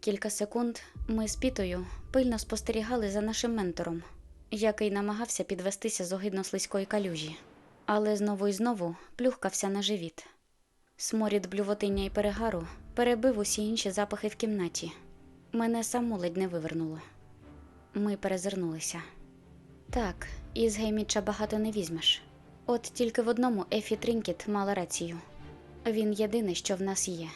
Кілька секунд ми з Пітою пильно спостерігали за нашим ментором, який намагався підвестися з огидно слизької калюжі, але знову і знову плюхкався на живіт. Сморід блювотиння і перегару перебив усі інші запахи в кімнаті. Мене саму ледь не вивернуло. Ми перезирнулися. Так, із Гейміча багато не візьмеш. От тільки в одному Ефі Трінкіт мала рацію. Він єдине, що в нас є.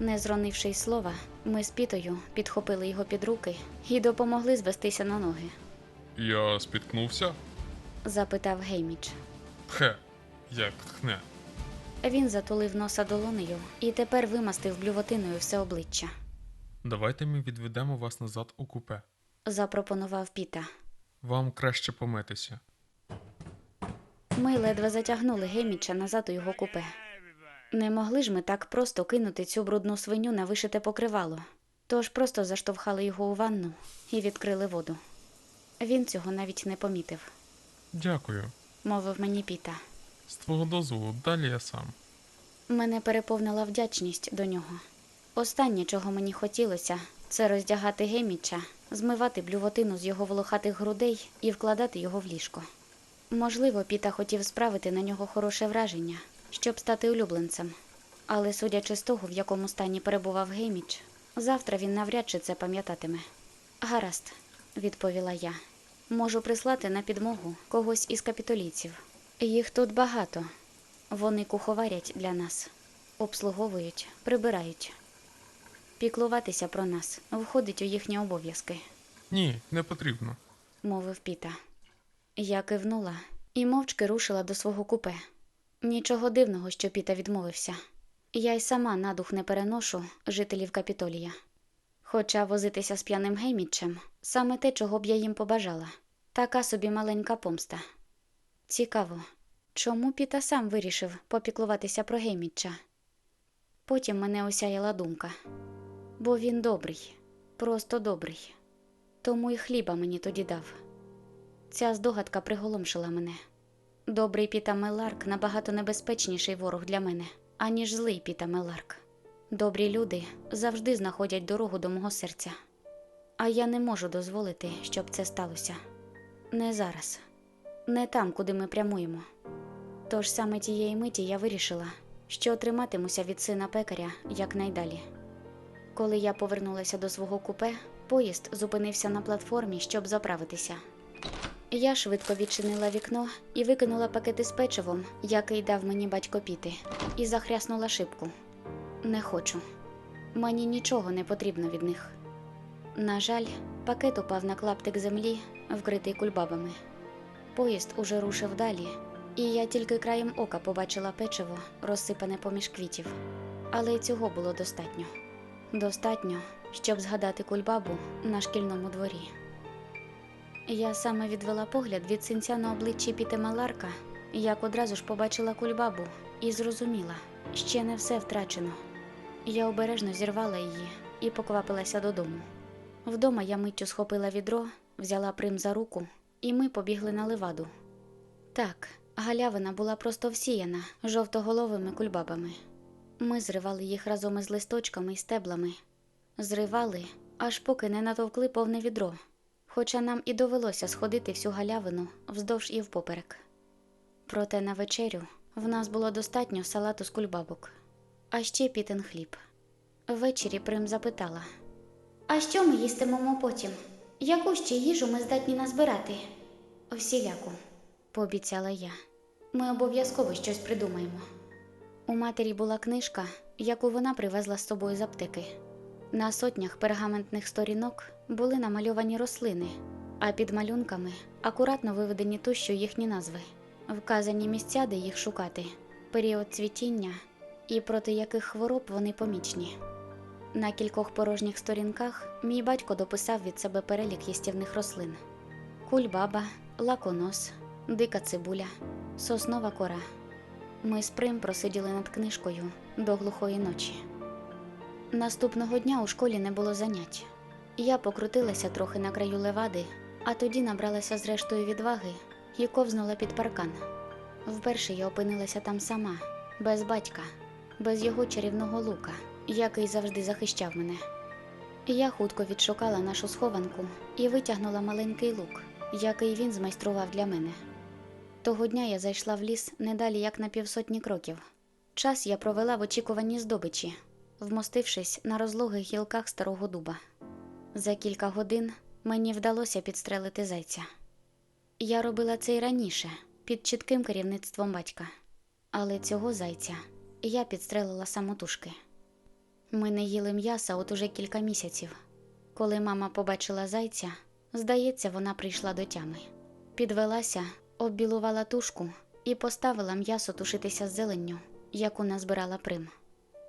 Не зронивши й слова, ми з Пітою підхопили його під руки і допомогли звестися на ноги, Я спіткнувся? запитав Гейміч. Тхе, як тхне. Він затулив носа долонею і тепер вимастив блювотиною все обличчя. Давайте ми відведемо вас назад у купе. Запропонував Піта. Вам краще помитися. Ми ледве затягнули Гейміча назад у його купе. Не могли ж ми так просто кинути цю брудну свиню на вишите покривало, тож просто заштовхали його у ванну і відкрили воду. Він цього навіть не помітив, Дякую. мовив мені Піта. З твого дозволу, далі я сам. Мене переповнила вдячність до нього. Останнє, чого мені хотілося, це роздягати Геміча, змивати блювотину з його волохатих грудей і вкладати його в ліжко. Можливо, Піта хотів справити на нього хороше враження, щоб стати улюбленцем. Але судячи з того, в якому стані перебував Гейміч, завтра він навряд чи це пам'ятатиме. Гаразд, відповіла я. Можу прислати на підмогу когось із капітолійців. Їх тут багато. Вони куховарять для нас, обслуговують, прибирають. Піклуватися про нас входить у їхні обов'язки, Ні, не потрібно. мовив Піта. Я кивнула і мовчки рушила до свого купе. Нічого дивного, що Піта відмовився. Я й сама на дух не переношу жителів Капітолія. Хоча возитися з п'яним Геймічем саме те, чого б я їм побажала. Така собі маленька помста. Цікаво, чому Піта сам вирішив попіклуватися про Гейміча? Потім мене осяяла думка. Бо він добрий, просто добрий. Тому й хліба мені тоді дав. Ця здогадка приголомшила мене. Добрий Піта Меларк набагато небезпечніший ворог для мене, аніж злий Піта Меларк. Добрі люди завжди знаходять дорогу до мого серця. А я не можу дозволити, щоб це сталося. Не зараз, не там, куди ми прямуємо. Тож саме тієї миті я вирішила, що триматимуся від сина пекаря якнайдалі. Коли я повернулася до свого купе, поїзд зупинився на платформі, щоб заправитися. Я швидко відчинила вікно і викинула пакети з печивом, який дав мені батько піти, і захряснула шибку. Не хочу. Мені нічого не потрібно від них. На жаль, пакет упав на клаптик землі, вкритий кульбабами. Поїзд уже рушив далі, і я тільки краєм ока побачила печиво, розсипане поміж квітів. Але й цього було достатньо. Достатньо, щоб згадати кульбабу на шкільному дворі. Я саме відвела погляд від синця на обличчі Піти Маларка, як одразу ж побачила кульбабу і зрозуміла, ще не все втрачено. Я обережно зірвала її і поквапилася додому. Вдома я миттю схопила відро, взяла прим за руку, і ми побігли на леваду. Так, галявина була просто всіяна жовтоголовими кульбабами. Ми зривали їх разом із листочками і стеблами. Зривали, аж поки не натовкли повне відро, хоча нам і довелося сходити всю галявину вздовж і впоперек. Проте на вечерю в нас було достатньо салату з кульбабок, а ще пітен хліб. Ввечері Прим запитала: А що ми їстимемо потім? Яку ще їжу ми здатні назбирати? Всіляку, пообіцяла я. Ми обов'язково щось придумаємо. У матері була книжка, яку вона привезла з собою з аптеки. На сотнях пергаментних сторінок були намальовані рослини, а під малюнками акуратно виведені тощо їхні назви, вказані місця, де їх шукати, період цвітіння і проти яких хвороб вони помічні. На кількох порожніх сторінках мій батько дописав від себе перелік їстівних рослин: кульбаба, лаконос, дика цибуля, соснова кора. Ми з Прим просиділи над книжкою до глухої ночі. Наступного дня у школі не було занять. Я покрутилася трохи на краю левади, а тоді набралася зрештою відваги і ковзнула під паркан. Вперше я опинилася там сама, без батька, без його чарівного лука, який завжди захищав мене. Я хутко відшукала нашу схованку і витягнула маленький лук, який він змайстрував для мене. Того дня я зайшла в ліс не далі як на півсотні кроків. Час я провела в очікуванні здобичі, вмостившись на розлогих гілках старого дуба. За кілька годин мені вдалося підстрелити зайця. Я робила це й раніше, під чітким керівництвом батька. Але цього зайця я підстрелила самотужки. Ми не їли м'яса от уже кілька місяців. Коли мама побачила зайця, здається, вона прийшла до тями. Підвелася, оббілувала тушку і поставила м'ясо тушитися з зеленню, яку назбирала прим.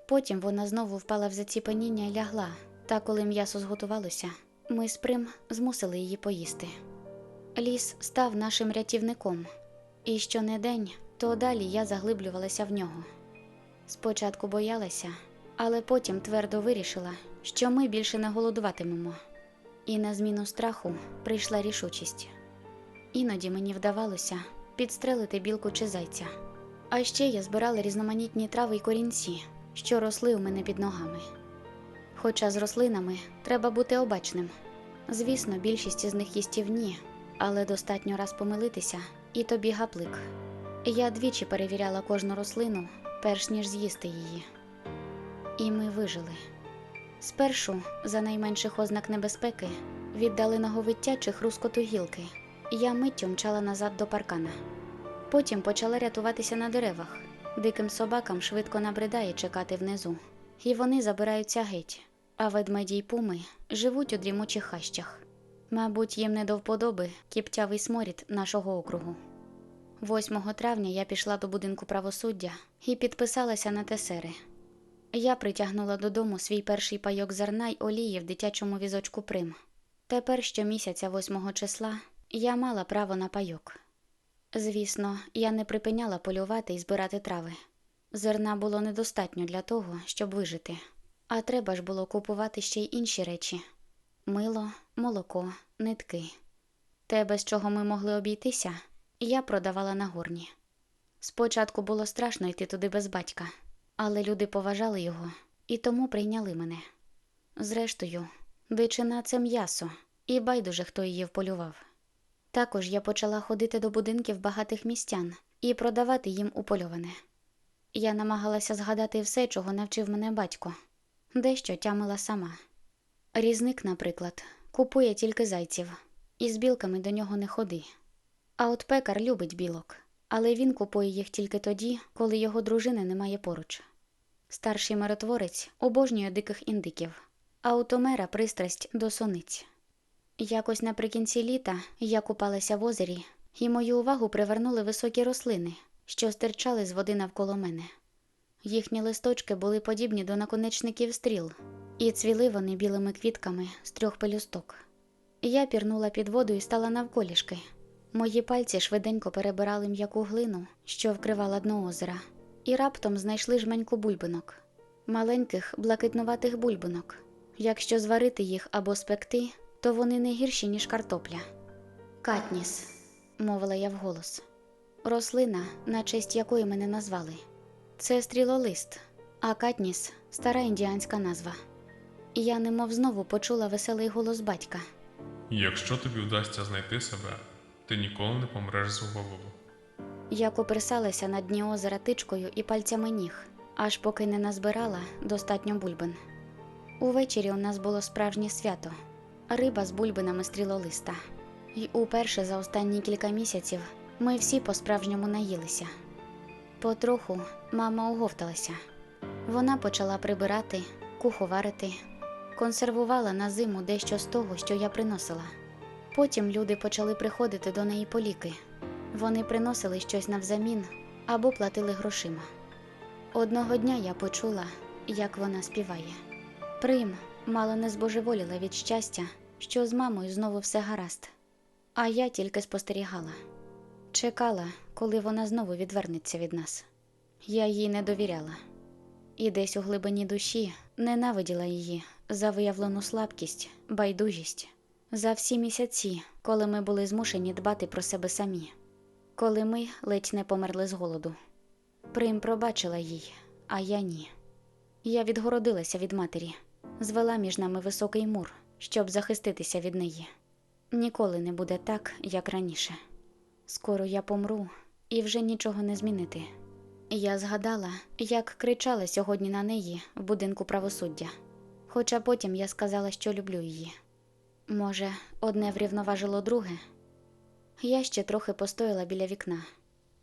Потім вона знову впала в заціпеніння і лягла, та коли м'ясо зготувалося, ми з прим змусили її поїсти. Ліс став нашим рятівником, і щонедень, то далі я заглиблювалася в нього. Спочатку боялася, але потім твердо вирішила, що ми більше не голодуватимемо. І на зміну страху прийшла рішучість. Іноді мені вдавалося підстрелити білку чи зайця. А ще я збирала різноманітні трави й корінці, що росли у мене під ногами. Хоча з рослинами треба бути обачним. Звісно, більшість із них їстівні, але достатньо раз помилитися, і тобі гаплик. Я двічі перевіряла кожну рослину, перш ніж з'їсти її. І ми вижили. Спершу, за найменших ознак небезпеки, віддаленого виття чи хрускоту гілки, я миттю мчала назад до паркана. Потім почала рятуватися на деревах. Диким собакам швидко набридає чекати внизу, і вони забираються геть, а ведмеді й пуми живуть у дрімучих хащах. Мабуть, їм не до вподоби кіптявий сморід нашого округу. 8 травня я пішла до будинку правосуддя і підписалася на тесери. Я притягнула додому свій перший пайок зерна й олії в дитячому візочку Прим. Тепер щомісяця 8 числа я мала право на пайок. Звісно, я не припиняла полювати і збирати трави. Зерна було недостатньо для того, щоб вижити, а треба ж було купувати ще й інші речі: мило, молоко, нитки. Те, без чого ми могли обійтися, я продавала на горні. Спочатку було страшно йти туди без батька, але люди поважали його і тому прийняли мене. Зрештою, дичина це м'ясо, і байдуже хто її вполював. Також я почала ходити до будинків багатих містян і продавати їм упольоване. Я намагалася згадати все, чого навчив мене батько, дещо тямила сама. Різник, наприклад, купує тільки зайців, і з білками до нього не ходи. А от пекар любить білок, але він купує їх тільки тоді, коли його дружини немає поруч. Старший миротворець обожнює диких індиків, а у Томера пристрасть до сониць. Якось наприкінці літа я купалася в озері, і мою увагу привернули високі рослини, що стирчали з води навколо мене. Їхні листочки були подібні до наконечників стріл, і цвіли вони білими квітками з трьох пелюсток. Я пірнула під воду і стала навколішки. Мої пальці швиденько перебирали м'яку глину, що вкривала дно озера, і раптом знайшли жменьку бульбинок, маленьких блакитнуватих бульбинок. Якщо зварити їх або спекти, то вони не гірші, ніж картопля. Катніс, мовила я вголос. Рослина, на честь якої мене назвали. Це стрілолист, а катніс стара індіанська назва. Я немов знову почула веселий голос батька. Якщо тобі вдасться знайти себе, ти ніколи не помреш з голову. Я копирсалася на дні озера тичкою і пальцями ніг, аж поки не назбирала достатньо бульбин. Увечері у нас було справжнє свято риба з бульбинами стрілолиста. І уперше за останні кілька місяців ми всі по-справжньому наїлися. Потроху мама оговталася. Вона почала прибирати, куховарити, консервувала на зиму дещо з того, що я приносила. Потім люди почали приходити до неї по ліки. Вони приносили щось навзамін або платили грошима. Одного дня я почула, як вона співає. Прим мало не збожеволіла від щастя, що з мамою знову все гаразд. А я тільки спостерігала. Чекала, коли вона знову відвернеться від нас. Я їй не довіряла. І десь у глибині душі ненавиділа її за виявлену слабкість, байдужість, за всі місяці, коли ми були змушені дбати про себе самі, коли ми ледь не померли з голоду. Прим пробачила їй, а я ні. Я відгородилася від матері. Звела між нами високий мур, щоб захиститися від неї. Ніколи не буде так, як раніше. Скоро я помру, і вже нічого не змінити. Я згадала, як кричали сьогодні на неї в будинку правосуддя. Хоча потім я сказала, що люблю її. Може, одне врівноважило друге? Я ще трохи постояла біля вікна.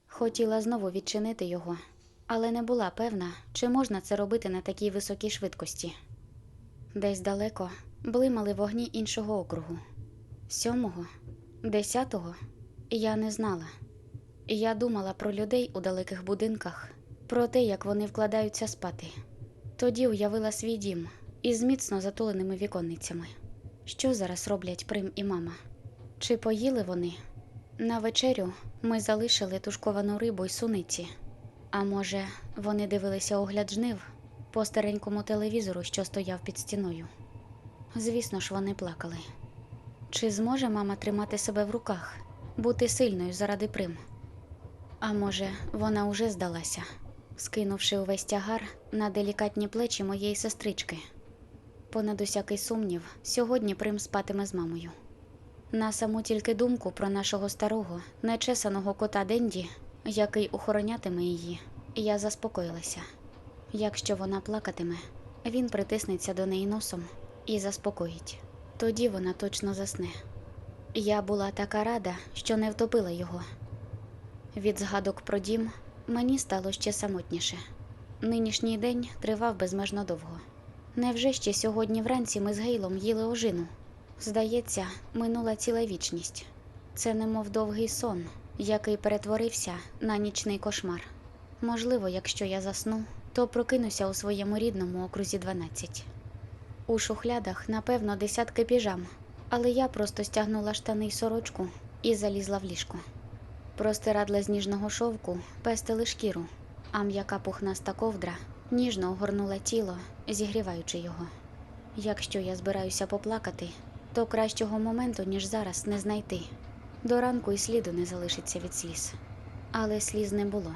Хотіла знову відчинити його, але не була певна, чи можна це робити на такій високій швидкості. Десь далеко блимали вогні іншого округу. Сьомого, десятого я не знала. Я думала про людей у далеких будинках, про те, як вони вкладаються спати. Тоді уявила свій дім із міцно затуленими віконницями. Що зараз роблять Прим і мама? Чи поїли вони? На вечерю ми залишили тушковану рибу й суниці. А може, вони дивилися огляд жнив по старенькому телевізору, що стояв під стіною. Звісно ж, вони плакали. Чи зможе мама тримати себе в руках, бути сильною заради Прим? А може, вона уже здалася, скинувши увесь тягар на делікатні плечі моєї сестрички. Понад усякий сумнів, сьогодні Прим спатиме з мамою. На саму тільки думку про нашого старого, нечесаного кота Денді, який охоронятиме її, я заспокоїлася. Якщо вона плакатиме, він притиснеться до неї носом і заспокоїть. Тоді вона точно засне. Я була така рада, що не втопила його. Від згадок про дім мені стало ще самотніше. Нинішній день тривав безмежно довго. Невже ще сьогодні вранці ми з Гейлом їли ожину? Здається, минула ціла вічність. Це немов довгий сон, який перетворився на нічний кошмар. Можливо, якщо я засну, то прокинуся у своєму рідному окрузі 12. У шухлядах, напевно, десятки піжам, але я просто стягнула штани й сорочку і залізла в ліжко. Простирадла з ніжного шовку пестили шкіру, а м'яка пухнаста ковдра ніжно огорнула тіло, зігріваючи його. Якщо я збираюся поплакати, то кращого моменту, ніж зараз, не знайти. До ранку і сліду не залишиться від сліз. Але сліз не було.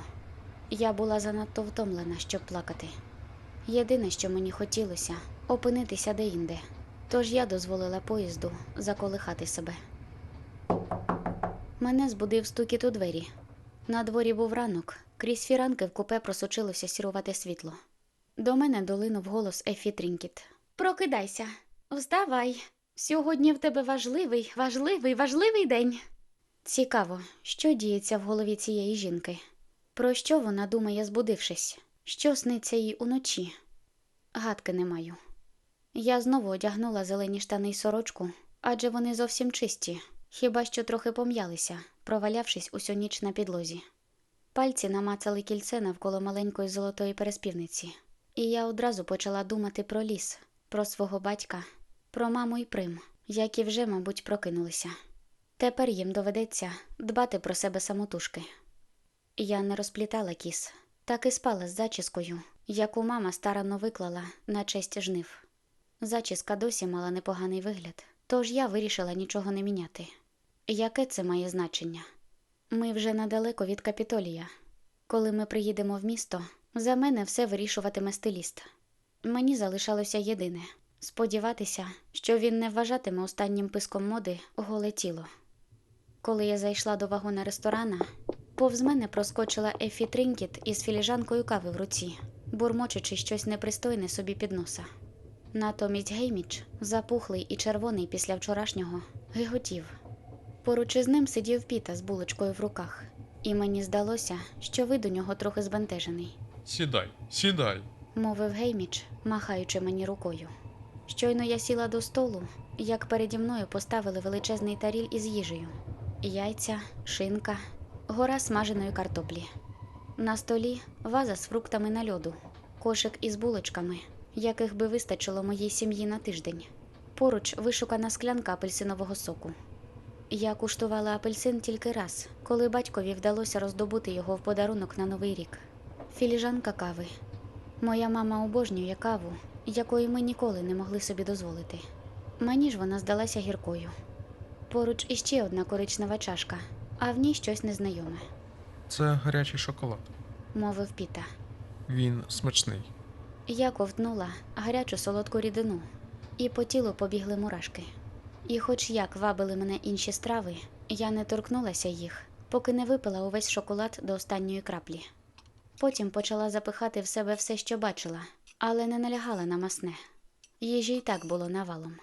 Я була занадто втомлена, щоб плакати. Єдине, що мені хотілося, опинитися деінде. Тож я дозволила поїзду заколихати себе. Мене збудив стукіт у двері. На дворі був ранок, крізь фіранки в купе просочилося сірувате світло. До мене долинув голос Ефі Трінкіт. Прокидайся, вставай. Сьогодні в тебе важливий, важливий, важливий день. Цікаво, що діється в голові цієї жінки. Про що вона думає, збудившись? Що сниться їй уночі? Гадки не маю. Я знову одягнула зелені штани й сорочку, адже вони зовсім чисті, хіба що трохи пом'ялися, провалявшись усю ніч на підлозі. Пальці намацали кільце навколо маленької золотої переспівниці, і я одразу почала думати про ліс, про свого батька, про маму і прим, які вже, мабуть, прокинулися. Тепер їм доведеться дбати про себе самотужки. Я не розплітала кіс, так і спала з зачіскою, яку мама старанно виклала на честь жнив. Зачіска досі мала непоганий вигляд, тож я вирішила нічого не міняти. Яке це має значення? Ми вже недалеко від капітолія. Коли ми приїдемо в місто, за мене все вирішуватиме стиліст. Мені залишалося єдине сподіватися, що він не вважатиме останнім писком моди голе тіло. Коли я зайшла до вагона ресторана, повз мене проскочила Ефі Тринкіт із філіжанкою кави в руці, бурмочучи щось непристойне собі під носа. Натомість Гейміч, запухлий і червоний після вчорашнього, гиготів. Поруч із ним сидів Піта з булочкою в руках, і мені здалося, що вид у нього трохи збентежений, Сідай, сідай. мовив Гейміч, махаючи мені рукою. Щойно я сіла до столу, як переді мною поставили величезний таріль із їжею: яйця, шинка, гора смаженої картоплі. На столі ваза з фруктами на льоду, кошик із булочками, яких би вистачило моїй сім'ї на тиждень. Поруч вишукана склянка апельсинового соку. Я куштувала апельсин тільки раз, коли батькові вдалося роздобути його в подарунок на новий рік. Філіжанка кави. Моя мама обожнює каву, якої ми ніколи не могли собі дозволити. Мені ж вона здалася гіркою. Поруч іще одна коричнева чашка, а в ній щось незнайоме, Це гарячий шоколад. мовив Піта. Він смачний. Я ковтнула гарячу солодку рідину, і по тілу побігли мурашки. І хоч як вабили мене інші страви, я не торкнулася їх, поки не випила увесь шоколад до останньої краплі. Потім почала запихати в себе все, що бачила, але не налягала на масне. Їжі й так було навалом.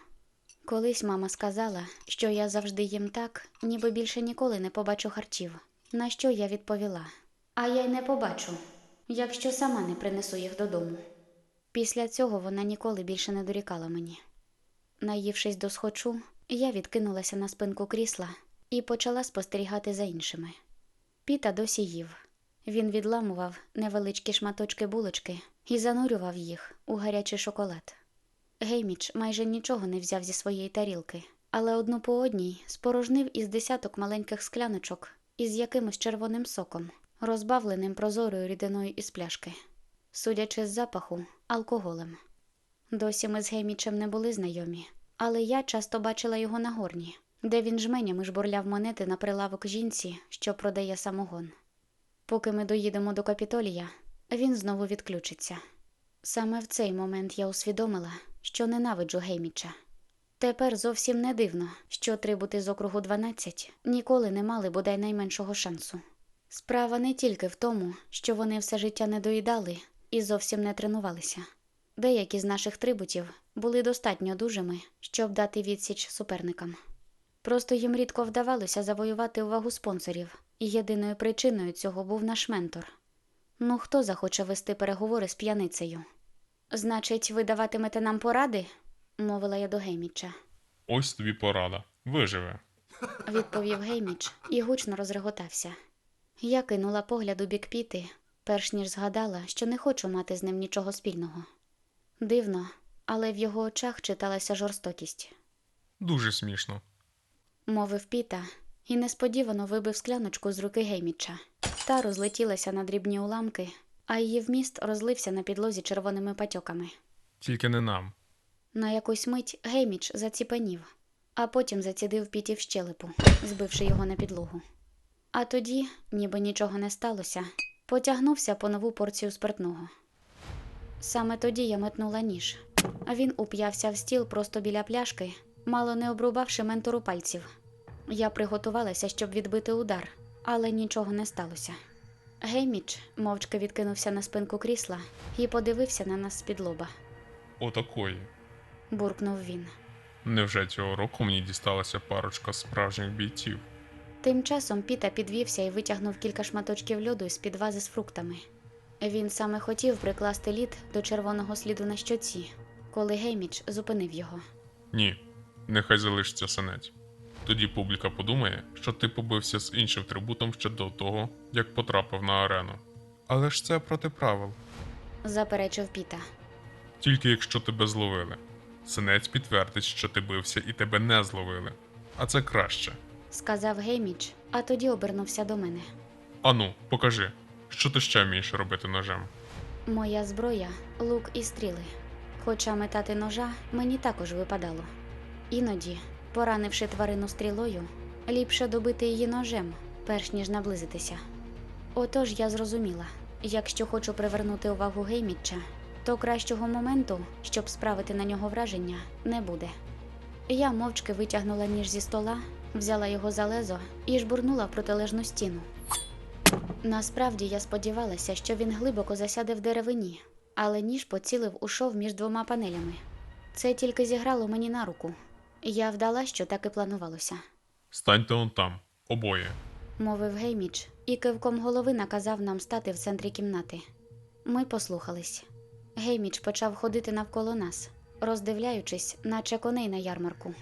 Колись мама сказала, що я завжди їм так, ніби більше ніколи не побачу харчів. На що я відповіла: А я й не побачу, якщо сама не принесу їх додому. Після цього вона ніколи більше не дорікала мені. Наївшись до схочу, я відкинулася на спинку крісла і почала спостерігати за іншими. Піта досі їв. Він відламував невеличкі шматочки булочки і занурював їх у гарячий шоколад. Гейміч майже нічого не взяв зі своєї тарілки, але одну по одній спорожнив із десяток маленьких скляночок із якимось червоним соком, розбавленим прозорою рідиною із пляшки, судячи з запаху, алкоголем. Досі ми з Геймічем не були знайомі, але я часто бачила його на горні, де він жменями жбурляв монети на прилавок жінці, що продає самогон. Поки ми доїдемо до капітолія, він знову відключиться. Саме в цей момент я усвідомила, що ненавиджу Гейміча. Тепер зовсім не дивно, що трибути з округу 12 ніколи не мали бодай найменшого шансу. Справа не тільки в тому, що вони все життя не доїдали і зовсім не тренувалися. Деякі з наших трибутів були достатньо дужими, щоб дати відсіч суперникам. Просто їм рідко вдавалося завоювати увагу спонсорів, і єдиною причиною цього був наш ментор. Ну хто захоче вести переговори з п'яницею? Значить, ви даватимете нам поради? мовила я до Гейміча. Ось тобі порада. Виживе. Відповів Гейміч і гучно розреготався. Я кинула погляд у бік піти, перш ніж згадала, що не хочу мати з ним нічого спільного. Дивно, але в його очах читалася жорстокість. Дуже смішно. мовив Піта і несподівано вибив скляночку з руки Гейміча. Та розлетілася на дрібні уламки, а її вміст розлився на підлозі червоними патьоками. Тільки не нам. На якусь мить Гейміч заціпанів, а потім зацідив Піті в щелепу, збивши його на підлогу. А тоді, ніби нічого не сталося, потягнувся по нову порцію спиртного. Саме тоді я метнула ніж, а він уп'явся в стіл просто біля пляшки, мало не обрубавши ментору пальців. Я приготувалася, щоб відбити удар, але нічого не сталося. Гейміч мовчки відкинувся на спинку крісла і подивився на нас з-під лоба. Отакої. Буркнув він. Невже цього року мені дісталася парочка справжніх бійців? Тим часом Піта підвівся і витягнув кілька шматочків льоду з-під вази з фруктами. Він саме хотів прикласти лід до червоного сліду на щоці, коли Гейміч зупинив його. Ні, нехай залишиться синець. Тоді публіка подумає, що ти побився з іншим трибутом ще до того, як потрапив на арену. Але ж це проти правил. Заперечив Піта. Тільки якщо тебе зловили. Синець підтвердить, що ти бився і тебе не зловили. А це краще. Сказав Гейміч, а тоді обернувся до мене. Ану, покажи, що ти ще вмієш робити ножем. Моя зброя лук і стріли. Хоча метати ножа мені також випадало. Іноді, поранивши тварину стрілою, ліпше добити її ножем, перш ніж наблизитися. Отож я зрозуміла, якщо хочу привернути увагу Геймітча, то кращого моменту, щоб справити на нього враження, не буде. Я мовчки витягнула ніж зі стола, взяла його за лезо і жбурнула в протилежну стіну. Насправді я сподівалася, що він глибоко засяде в деревині, але ніж поцілив ушов між двома панелями. Це тільки зіграло мені на руку. Я вдала, що так і планувалося, Станьте он там, обоє. мовив Гейміч і кивком голови наказав нам стати в центрі кімнати. Ми послухались. Гейміч почав ходити навколо нас, роздивляючись, наче коней на ярмарку,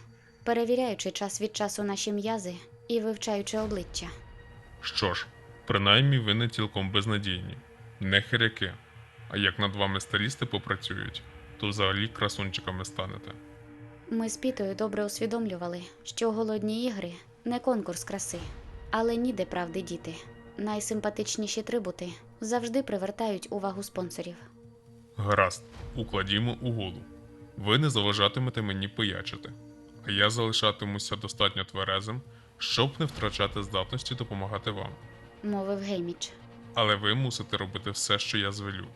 перевіряючи час від часу наші м'язи і вивчаючи обличчя. Що ж, принаймні ви не цілком безнадійні, не хиряки. А як над вами старісти попрацюють, то взагалі красунчиками станете. Ми з Пітою добре усвідомлювали, що голодні ігри не конкурс краси, але ніде правди діти. Найсимпатичніші трибути завжди привертають увагу спонсорів. Гаразд, укладімо угоду. Ви не заважатимете мені пиячити, а я залишатимуся достатньо тверезим, щоб не втрачати здатності допомагати вам. Мовив Гейміч. Але ви мусите робити все, що я звелю.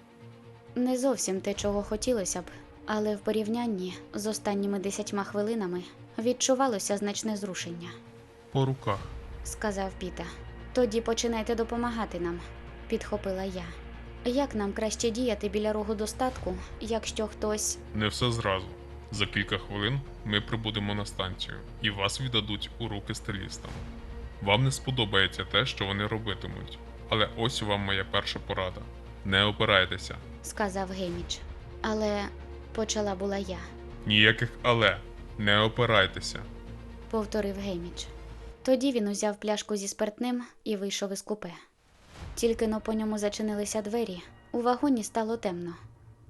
Не зовсім те, чого хотілося б, але в порівнянні з останніми десятьма хвилинами відчувалося значне зрушення, По руках. сказав Піта. Тоді починайте допомагати нам, підхопила я. Як нам краще діяти біля рогу достатку, якщо хтось. Не все зразу. За кілька хвилин ми прибудемо на станцію і вас віддадуть у руки стилістам. Вам не сподобається те, що вони робитимуть, але ось вам моя перша порада: не опирайтеся. сказав Гейміч. Але почала була я, Ніяких але не опирайтеся. повторив Гейміч. Тоді він узяв пляшку зі спиртним і вийшов із купе. Тільки но по ньому зачинилися двері, у вагоні стало темно.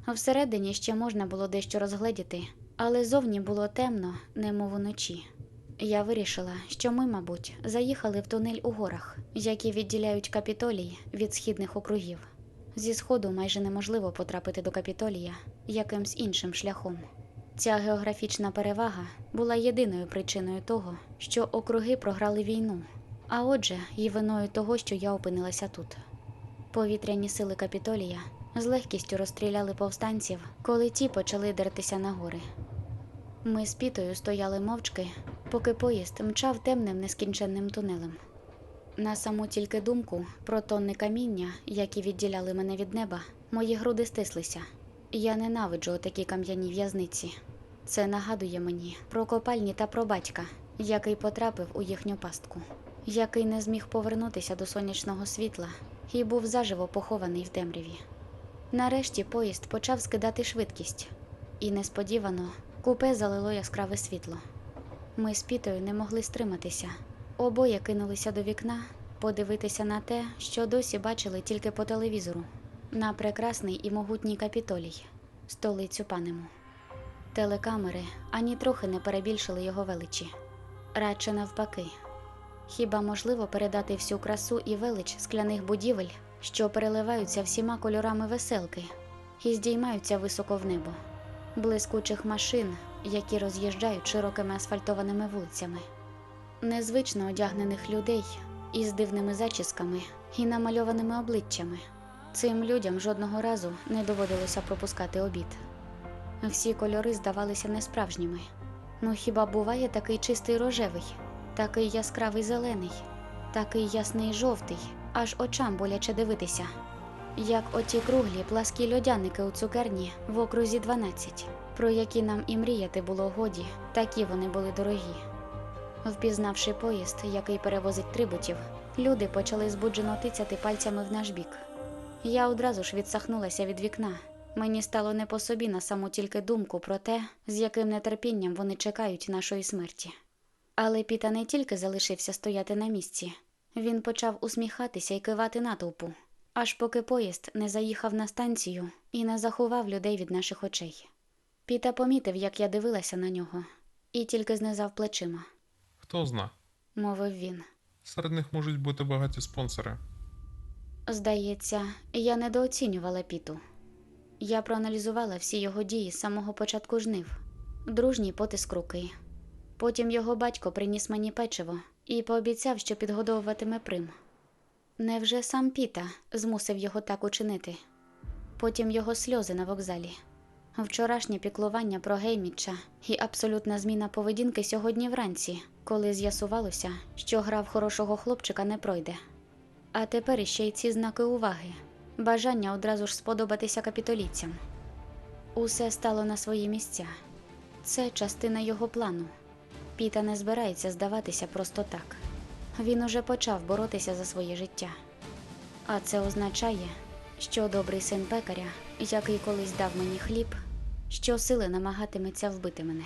Всередині ще можна було дещо розгледіти, але зовні було темно, немов уночі. Я вирішила, що ми, мабуть, заїхали в тунель у горах, які відділяють капітолій від східних округів. Зі сходу майже неможливо потрапити до капітолія якимсь іншим шляхом. Ця географічна перевага була єдиною причиною того, що округи програли війну, а отже, і виною того, що я опинилася тут. Повітряні сили капітолія з легкістю розстріляли повстанців, коли ті почали дертися на гори. Ми з пітою стояли мовчки, поки поїзд мчав темним нескінченним тунелем. На саму тільки думку про тонни каміння, які відділяли мене від неба, мої груди стислися. Я ненавиджу отакі кам'яні в'язниці. Це нагадує мені про копальні та про батька, який потрапив у їхню пастку, який не зміг повернутися до сонячного світла і був заживо похований в темряві. Нарешті поїзд почав скидати швидкість, і несподівано купе залило яскраве світло. Ми з Пітою не могли стриматися. Обоє кинулися до вікна подивитися на те, що досі бачили тільки по телевізору, на прекрасний і могутній капітолій, столицю панему. Телекамери ані трохи не перебільшили його величі, радше навпаки. Хіба можливо передати всю красу і велич скляних будівель, що переливаються всіма кольорами веселки і здіймаються високо в небо, блискучих машин, які роз'їжджають широкими асфальтованими вулицями, незвично одягнених людей із дивними зачісками і намальованими обличчями. Цим людям жодного разу не доводилося пропускати обід. Всі кольори здавалися несправжніми. Ну хіба буває такий чистий рожевий, такий яскравий зелений, такий ясний жовтий, аж очам боляче дивитися. Як оті круглі пласкі льодяники у цукерні в окрузі 12, про які нам і мріяти було годі, такі вони були дорогі. Впізнавши поїзд, який перевозить трибутів, люди почали збуджено тицяти пальцями в наш бік. Я одразу ж відсахнулася від вікна. Мені стало не по собі на саму тільки думку про те, з яким нетерпінням вони чекають нашої смерті. Але Піта не тільки залишився стояти на місці, він почав усміхатися і кивати натовпу, аж поки поїзд не заїхав на станцію і не заховав людей від наших очей. Піта помітив, як я дивилася на нього, і тільки знизав плечима, Хто зна, мовив він. серед них можуть бути багаті спонсори. Здається, я недооцінювала Піту. Я проаналізувала всі його дії з самого початку жнив, дружній потиск руки. Потім його батько приніс мені печиво і пообіцяв, що підгодовуватиме прим. Невже сам Піта змусив його так учинити? Потім його сльози на вокзалі. Вчорашнє піклування про Гейміча і абсолютна зміна поведінки сьогодні вранці, коли з'ясувалося, що гра в хорошого хлопчика не пройде. А тепер іще й ці знаки уваги, бажання одразу ж сподобатися капітолійцям. Усе стало на свої місця. Це частина його плану. Піта не збирається здаватися просто так. Він уже почав боротися за своє життя. А це означає, що добрий син пекаря, який колись дав мені хліб, щосили намагатиметься вбити мене.